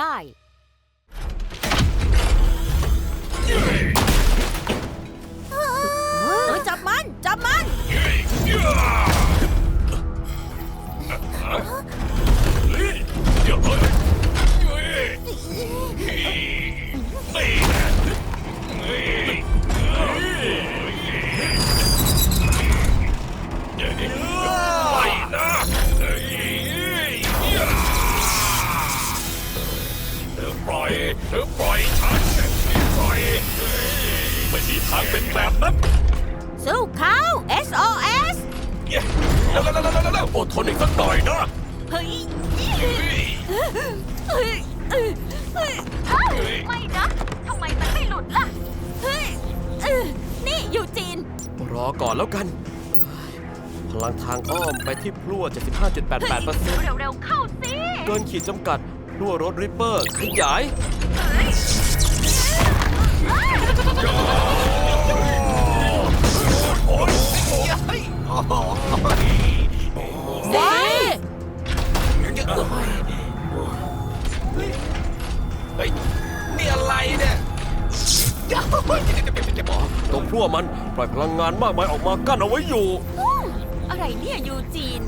ได้เออจับมัน จับมันไไม่นะ ทำไมมันไม่หลุดล่ะ นี่อยู่จีน รอก่อนแล้วกัน พลังทางอ้อมไปที่พลั่ว 75.88%เร็วๆเข้าสิเกินขีดจำกัดพลั่วรถริปเปอร์ ขยาย ปล่อยพลังงานมากมายออกมากั้นเอาไว้อยู่อะไรเนี่ยยูจีน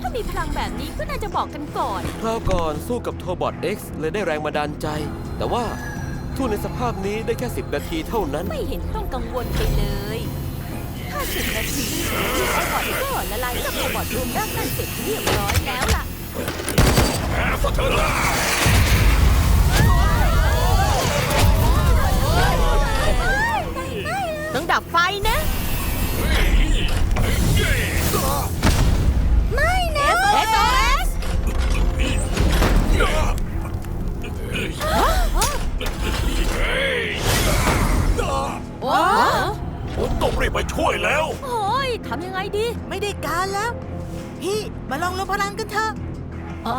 ถ้ามีพลังแบบนี้ก็น่าจะบอกกันก่อน คราวก่อนสู้กับโทบอท X เลยได้แรงบันดาลใจ แต่ว่าทู่ในสภาพนี้ได้แค่ 10 นาทีเท่านั้น ไม่เห็นต้องกังวลไปเลยถ้าสิบนาทีไอ้บอดก็ละลายกับไอ้บอดรวมร่างกันเสร็จเรียบร้อยแล้วล่ะ แพ้ซะเถอะล่ะ ต้องดับไฟนะ ไม่นะ SOS โอ้ผมต้องรีบไปช่วยแล้ว โอ้ยทำยังไงดีไม่ได้การแล้ว พี่มาลองรวมพลังกันเถอะ อ๋อ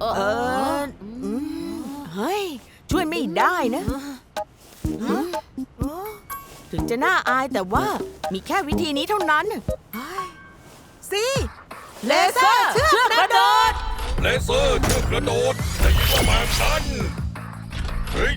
เอเออ อืมเฮ้ย ช่วยไม่ได้นะ ถึงจะน่าอายแต่ว่ามีแค่วิธีนี้เท่านั้นสิเลเซอร์เชือกกระโดด เลเซอร์เชือกกระโดดได้ยินว่าแบบนั้นเฮ้ย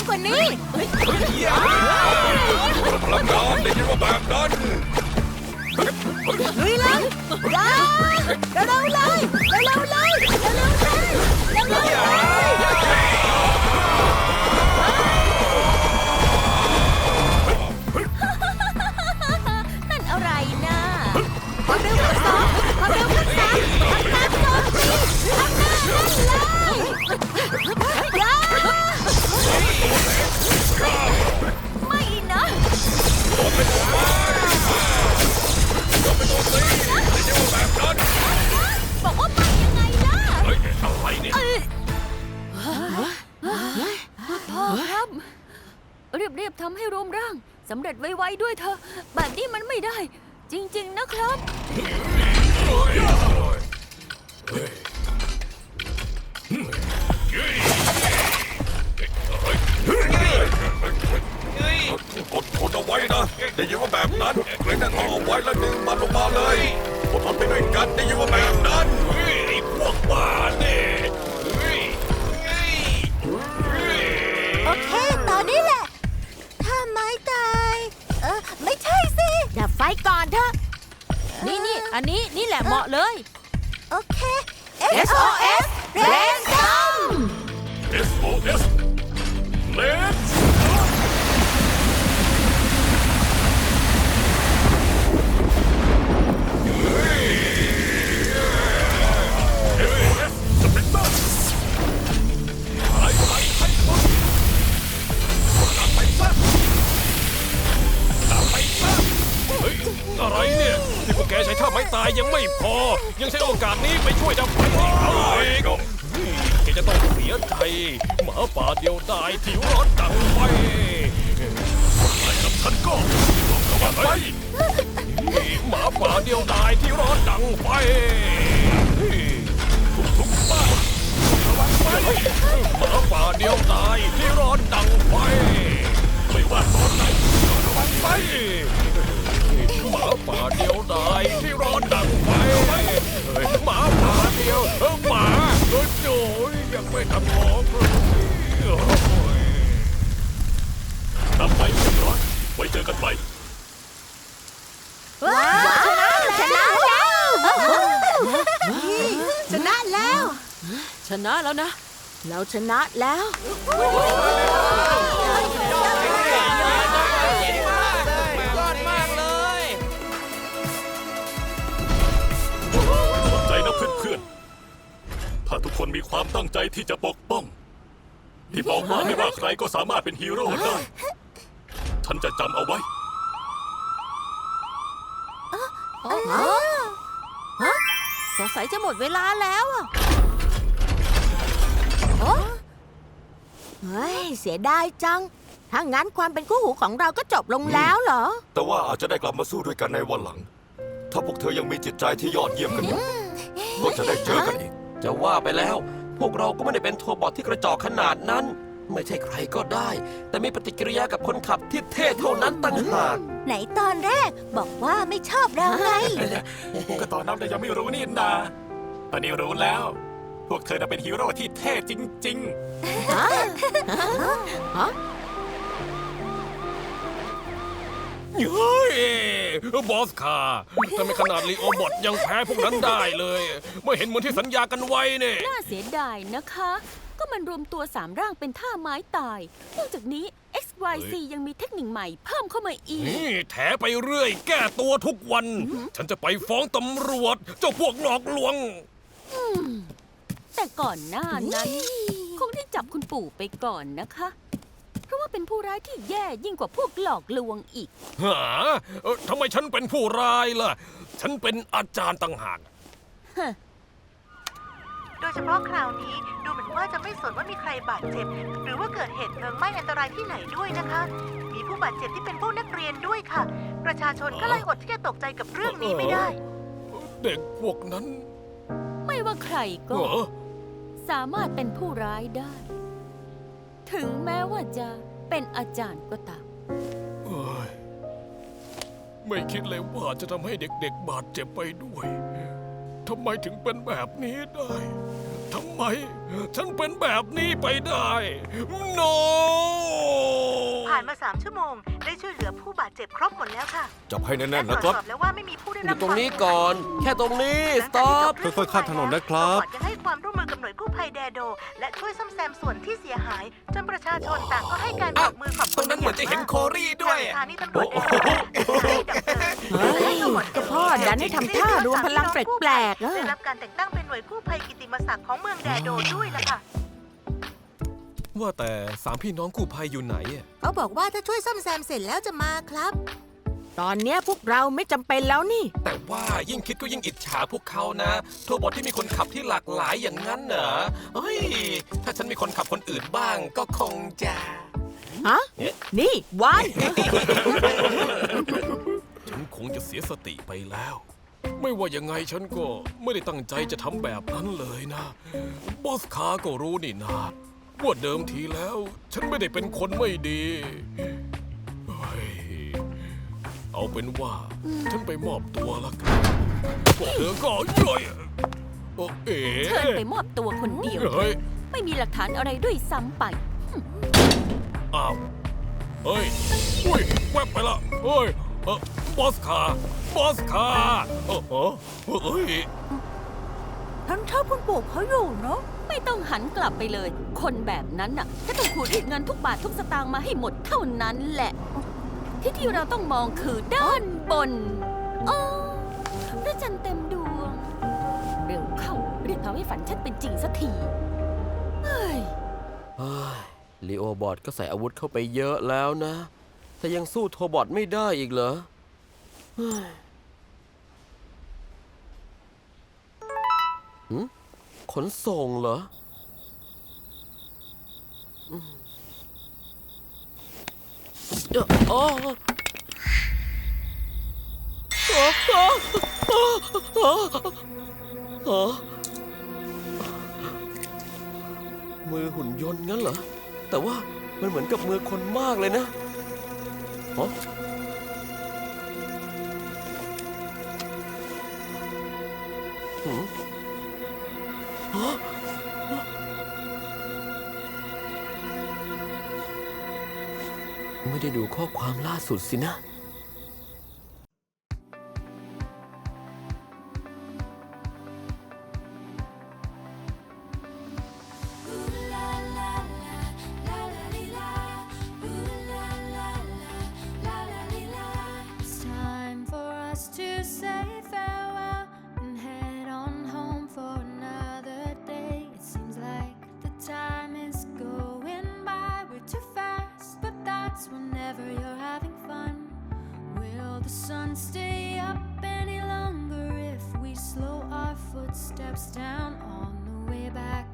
รงกว่านี้ พลังงานได้ยินว่าแบบนั้น ลุยเลยยาเร็วๆเลย เร็วๆเลย เร็วๆเลย เร็วๆเลย รีบๆทำให้รวมร่างสำเร็จไวๆด้วยเถอแบบนี้มันไม่ได้ จริง ๆ นะครับ อดทนเอาไว้นะ ได้ยินว่าแบบนั้นเกรงแต่ทองเอาไว้แล้วดึงมันลงมาเลยอดทนไปด้วยกันได้ยิน โอกาสนี้ไปช่วยดับไฟให้เขาอีกแกจะต้องเสียใจหมาป่าเดียวดายที่ร้อนดังไฟไอ้กับฉันก็ต้องระวังไปหมาป่าเดียวดายที่ร้อนดังไฟทุกทุกๆบ้านระวังไฟหมาป่าเดียวดายที่ร้อนดังไฟ ชนะแล้วนะ เราชนะแล้ว ยอดมากเลย ขอบใจนะเพื่อนๆ ถ้าทุกคนมีความตั้งใจที่จะปกป้อง ที่บอกว่าไม่ว่าใครก็สามารถเป็นฮีโร่ได้ ฉันจะจำเอาไว้ สงสัยจะหมดเวลาแล้วอะ เฮ้ยเสียดายจัง ถ้างั้นความเป็นคู่หูของเราก็จบลงแล้วเหรอ แต่ว่าอาจจะได้กลับมาสู้ด้วยกันในวันหลัง ถ้าพวกเธอยังมีจิตใจที่ยอดเยี่ยมกันอยู่ก็จะได้เจอกันอีก จะว่าไปแล้ว พวกเราก็ไม่ได้เป็นโทบอทที่กระจอกขนาดนั้น ไม่ใช่ใครก็ได้ แต่มีปฏิกิริยากับคนขับที่เท่เท่านั้นตั้งหากไหนตอนแรกบอกว่าไม่ชอบเราไง ก็ตอนนั้นเรายังไม่รู้นี่นาตอนนี้รู้แล้ว พวกเธอน่ะเป็นฮีโร่ที่เท่จริงๆเฮ้ยบอสคาทำไมขนาดลีโอบอทยังแพ้พวกนั้นได้เลย ไม่เห็นเหมือนที่สัญญากันไว้เนี่ยน่าเสียดายนะคะ ก็มันรวมตัวสามร่างเป็นท่าไม้ตาย นอกจากนี้ XYZ ยังมีเทคนิคใหม่เพิ่มเข้ามาอีก นี่แถไปเรื่อย แก้ตัวทุกวัน ฉันจะไปฟ้องตำรวจ เจ้าพวกหลอกลวง แต่ก่อนหน้านั้น คงได้จับคุณปู่ไปก่อนนะคะ เพราะว่าเป็นผู้ร้ายที่แย่ยิ่งกว่าพวกหลอกลวงอีก หาเอ่อทำไมฉันเป็นผู้ร้ายล่ะ ฉันเป็นอาจารย์ต่างหาก โดยเฉพาะคราวนี้ดูเหมือนว่าจะไม่สนว่ามีใครบาดเจ็บ หรือว่าเกิดเหตุเพลิงไหม้อันตรายที่ไหนด้วยนะคะ มีผู้บาดเจ็บที่เป็นพวกนักเรียนด้วยค่ะ ประชาชนก็เลยอดที่จะตกใจกับเรื่องนี้ไม่ได้ เด็กพวกนั้นไม่ว่าใครก็ เหรอ สามารถเป็นผู้ร้ายได้ ถึงแม้ว่าจะเป็นอาจารย์ก็ตาม เอ้ยไม่คิดเลยว่าจะทำให้เด็กๆ บาดเจ็บไปด้วยทำไมถึงเป็นแบบนี้ได้ทำไม ฉันเป็นแบบนี้ไปได้ no ผ่านมา 3 ชั่วโมง ได้ช่วยเหลือผู้บาดเจ็บครบหมดแล้วค่ะจับให้แน่นๆและนะตรวครับจสอบแล้วว่าไม่มีผู้ได้อรับยู่ตรงนี้วามก่อน แค่ตรงนี้ stop หลังจากที่จเรื่งค่อยๆข้ามถนนนะครับ ตำวจยังให้ความร่วมมือกับหน่วยกู้ภัยแดโด และช่วยซ่อมแซมส่วนที่เสียหาย จนประชาชนต่างก็ให้การปรบมือขอบคุณตรงนั้นเหมือนจะเห็นโครี่ด้วย ทางสถานีตำรวจแดโดและเจ้าหน้าที่ดับเพลิงเฮ้ยก็พ่อดันให้ทำท่ารวมพลังแปลกๆอะ ได้รับการแต่งตั้งเป็นหน่วยกู้ภัยกิตติมศักดิ์ของเมืองแดโดด้วยล่ะค่ะ ว่าแต่สามพี่น้องกู้ภัยอยู่ไหนอะเขาบอกว่าถ้าช่วยซ่อมแซมเสร็จแล้วจะมาครับ ตอนเนี้ยพวกเราไม่จำเป็นแล้วนี่ แต่ว่ายิ่งคิดก็ยิ่งอิจฉาพวกเขานะทัวร์บอทที่มีคนขับที่หลากหลายอย่างนั้นเหรอเฮ้ย ถ้าฉันมีคนขับคนอื่นบ้างก็คงจะ ฮะ นี่วันฉันคงจะเสียสติไปแล้ว ไม่ว่ายังไงฉันก็ไม่ได้ตั้งใจจะทำแบบนั้นเลยนะ บอสคาก็รู้นี่นา ว่าเดิมทีแล้ว ฉันไม่ได้เป็นคนไม่ดีเฮ้ยเอาเป็นว่า ฉันไปมอบตัวละกันพวกเธอก็ย่อยโอเอ๋เชิญไปมอบตัวคนเดียว เฮ้ยไม่มีหลักฐานอะไรด้วยซ้ำไป อ้าวเฮ้ยอุ้ยแวบไปละเฮ้ยเออบอสคาบอสคาเออเออเฮ้ย ทั้งชอบคุณปู่เขาอยู่เนาะไม่ต้องหันกลับไปเลย คนแบบนั้นน่ะถ้าต้องขูดรีดเงินทุกบาททุกสตางค์มาให้หมดเท่านั้นแหละ ที่ที่เราต้องมองคือด้านบนอ๋อพระจันทร์เต็มดวง เร็วเข้ารีบทำให้ฝันฉันเป็นจริงสักทีเฮ้ยเฮ้ยลีโอบอทก็ใส่อาวุธเข้าไปเยอะแล้วนะ แต่ยังสู้โทบอทไม่ได้อีกเหรอเฮ้ย หึขนส่งเหรออืมเอ่ออ๋ออ๋ออ๋ออ๋ออ๋อมือหุ่นยนต์งั้นเหรอ แต่ว่ามันเหมือนกับมือคนมากเลยนะอ๋อ ข้อความล่าสุดสินะ whenever you're having fun. Will the sun stay up any longer if we slow our footsteps down on the way back